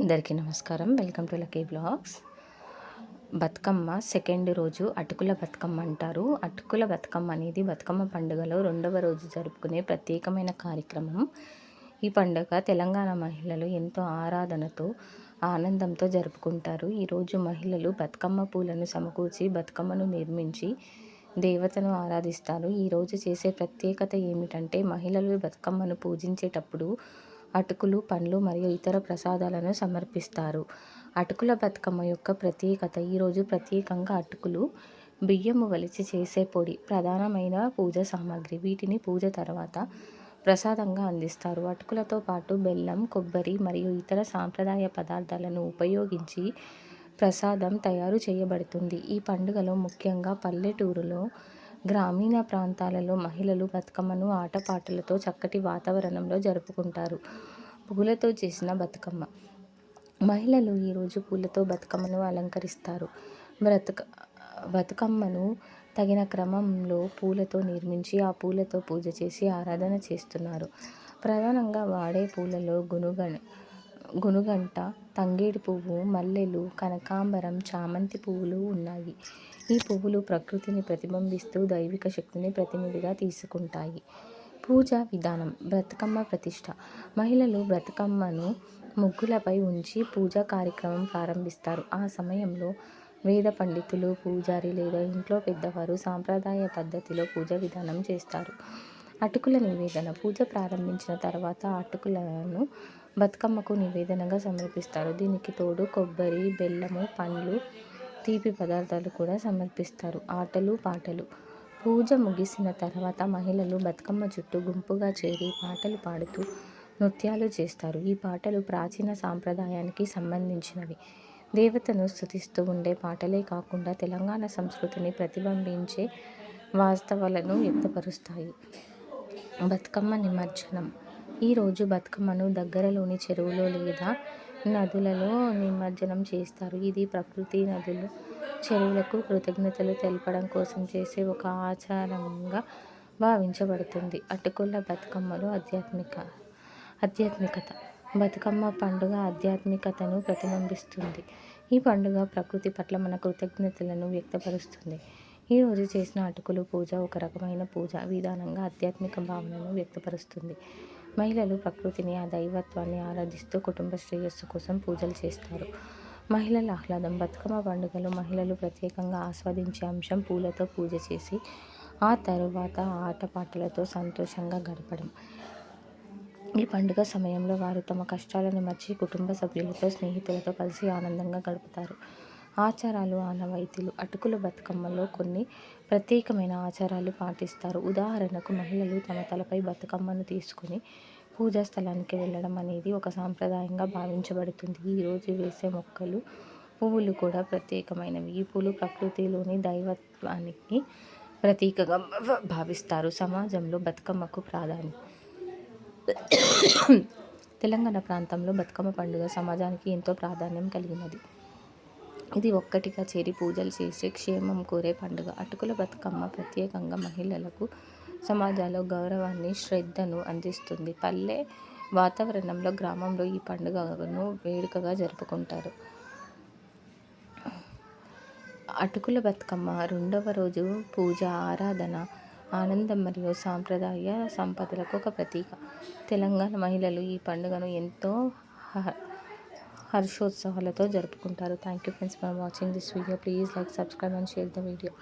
అందరికీ నమస్కారం. Welcome to lucky blogs. Bathukamma second రోజు అటుకుల బతుకమ్మ అంటారు. అటుకుల బతుకమ్మ అనేది బతుకమ్మ పండుగలో రెండవ రోజు జరుపుకునే ప్రత్యేకమైన కార్యక్రమం. ఈ పండుగ తెలంగాణ మహిళలు ఎంతో ఆరాధనతో ఆనందంతో జరుపుకుంటారు. ఈరోజు మహిళలు బతుకమ్మ పూలను సమకూర్చి బతుకమ్మను నిర్మించి దేవతను ఆరాధిస్తారు. ఈరోజు చేసే ప్రత్యేకత ఏమిటంటే మహిళలు బతుకమ్మను పూజించేటప్పుడు అటుకులు పండ్లు మరియు ఇతర ప్రసాదాలను సమర్పిస్తారు. అటుకుల బతుకమ్మ యొక్క ప్రత్యేకత. ఈరోజు ప్రత్యేకంగా అటుకులు బియ్యము వలిచి చేసే పొడి ప్రధానమైన పూజ సామాగ్రి. వీటిని పూజ తర్వాత ప్రసాదంగా అందిస్తారు. అటుకులతో పాటు బెల్లం కొబ్బరి మరియు ఇతర సాంప్రదాయ పదార్థాలను ఉపయోగించి ప్రసాదం తయారు చేయబడుతుంది. ఈ పండుగలో ముఖ్యంగా పల్లెటూరులో గ్రామీణ ప్రాంతాలలో మహిళలు బతుకమ్మను ఆటపాటలతో చక్కటి వాతావరణంలో జరుపుకుంటారు. పూలతో చేసిన బతుకమ్మ. మహిళలు ఈరోజు పూలతో బతుకమ్మను అలంకరిస్తారు. బ్రతుక బతుకమ్మను తగిన క్రమంలో పూలతో నిర్మించి ఆ పూలతో పూజ చేసి ఆరాధన చేస్తున్నారు. ప్రధానంగా వాడే పూలలో గునుగ గునుగంట తంగేడి పువ్వు మల్లెలు కనకాంబరం చామంతి పువ్వులు ఉన్నాయి. ఈ పువ్వులు ప్రకృతిని ప్రతిబింబిస్తూ దైవిక శక్తిని ప్రతినిధిగా తీసుకుంటాయి. పూజ విధానం బ్రతుకమ్మ ప్రతిష్ట. మహిళలు బ్రతుకమ్మను ముగ్గులపై ఉంచి పూజా కార్యక్రమం ప్రారంభిస్తారు. ఆ సమయంలో వేద పండితులు పూజారి లేదా ఇంట్లో పెద్దవారు సాంప్రదాయ పద్ధతిలో పూజ విధానం చేస్తారు. అటుకుల నివేదన. పూజ ప్రారంభించిన తర్వాత అటుకులను బతుకమ్మకు నివేదనగా సమర్పిస్తారు. దీనికి తోడు కొబ్బరి బెల్లము పండ్లు తీపి పదార్థాలు కూడా సమర్పిస్తారు. ఆటలు పాటలు. పూజ ముగిసిన తర్వాత మహిళలు బతుకమ్మ చుట్టూ గుంపుగా చేరి పాటలు పాడుతూ నృత్యాలు చేస్తారు. ఈ పాటలు ప్రాచీన సాంప్రదాయానికి సంబంధించినవి. దేవతను స్థుతిస్తూ ఉండే పాటలే కాకుండా తెలంగాణ సంస్కృతిని ప్రతిబింబించే వాస్తవాలను వ్యక్తపరుస్తాయి. బతుకమ్మ నిమజ్జనం. ఈరోజు బతుకమ్మను దగ్గరలోని చెరువులో లేదా నదులలో నిమజ్జనం చేస్తారు. ఇది ప్రకృతి నదులు చెరువులకు కృతజ్ఞతలు తెలపడం కోసం చేసే ఒక ఆచారంగా భావించబడుతుంది. అటుకుల బతుకమ్మలు ఆధ్యాత్మిక ఆధ్యాత్మికత. బతుకమ్మ పండుగ ఆధ్యాత్మికతను ప్రతిబింబిస్తుంది. ఈ పండుగ ప్రకృతి పట్ల మన కృతజ్ఞతలను వ్యక్తపరుస్తుంది. ఈరోజు చేసిన అటుకులు పూజ ఒక రకమైన పూజ విధానంగా ఆధ్యాత్మిక భావనను వ్యక్తపరుస్తుంది. మహిళలు ప్రకృతిని ఆ దైవత్వాన్ని ఆరాధిస్తూ కుటుంబ శ్రేయస్సు కోసం పూజలు చేస్తారు. మహిళల ఆహ్లాదం బతుకమ్మ పండుగలో మహిళలు ప్రత్యేకంగా ఆస్వాదించే అంశం పూలతో పూజ చేసి ఆ తరువాత ఆటపాటలతో సంతోషంగా గడపడం. ఈ పండుగ సమయంలో వారు తమ కష్టాలను మర్చి కుటుంబ సభ్యులతో స్నేహితులతో కలిసి ఆనందంగా గడుపుతారు. ఆచారాలు ఆనవాయితీలు అటుకుల బతుకమ్మలో కొన్ని ప్రత్యేకమైన ఆచారాలు పాటిస్తారు. ఉదాహరణకు మహిళలు తమ తలపై బతుకమ్మను తీసుకొని పూజా స్థలానికి వెళ్ళడం అనేది ఒక సాంప్రదాయంగా భావించబడుతుంది. ఈరోజు వేసే మొక్కలు పువ్వులు కూడా ప్రత్యేకమైనవి. ఈ పూలు ప్రకృతిలోని దైవత్వానికి ప్రతీకగా భావిస్తారు. సమాజంలో బతుకమ్మకు ప్రాధాన్యం తెలంగాణ ప్రాంతంలో బతుకమ్మ పండుగ సమాజానికి ఎంతో ప్రాధాన్యం కలిగినది. ఇది ఒక్కటిగా చేరి పూజలు చేసే క్షేమం కోరే పండుగ. అటుకుల బతుకమ్మ ప్రత్యేకంగా మహిళలకు సమాజంలో గౌరవాన్ని శ్రద్ధను అందిస్తుంది. పల్లె వాతావరణంలో గ్రామంలో ఈ పండుగను వేడుకగా జరుపుకుంటారు. అటుకుల బతుకమ్మ రెండవ రోజు పూజ ఆరాధన ఆనందం మరియు సాంప్రదాయ సంపదలకు ఒక ప్రతీక. తెలంగాణ మహిళలు ఈ పండుగను ఎంతో హర్షోత్సవాలతో జరుపుకుంటారు. Thank you friends for watching this video please like subscribe and share the video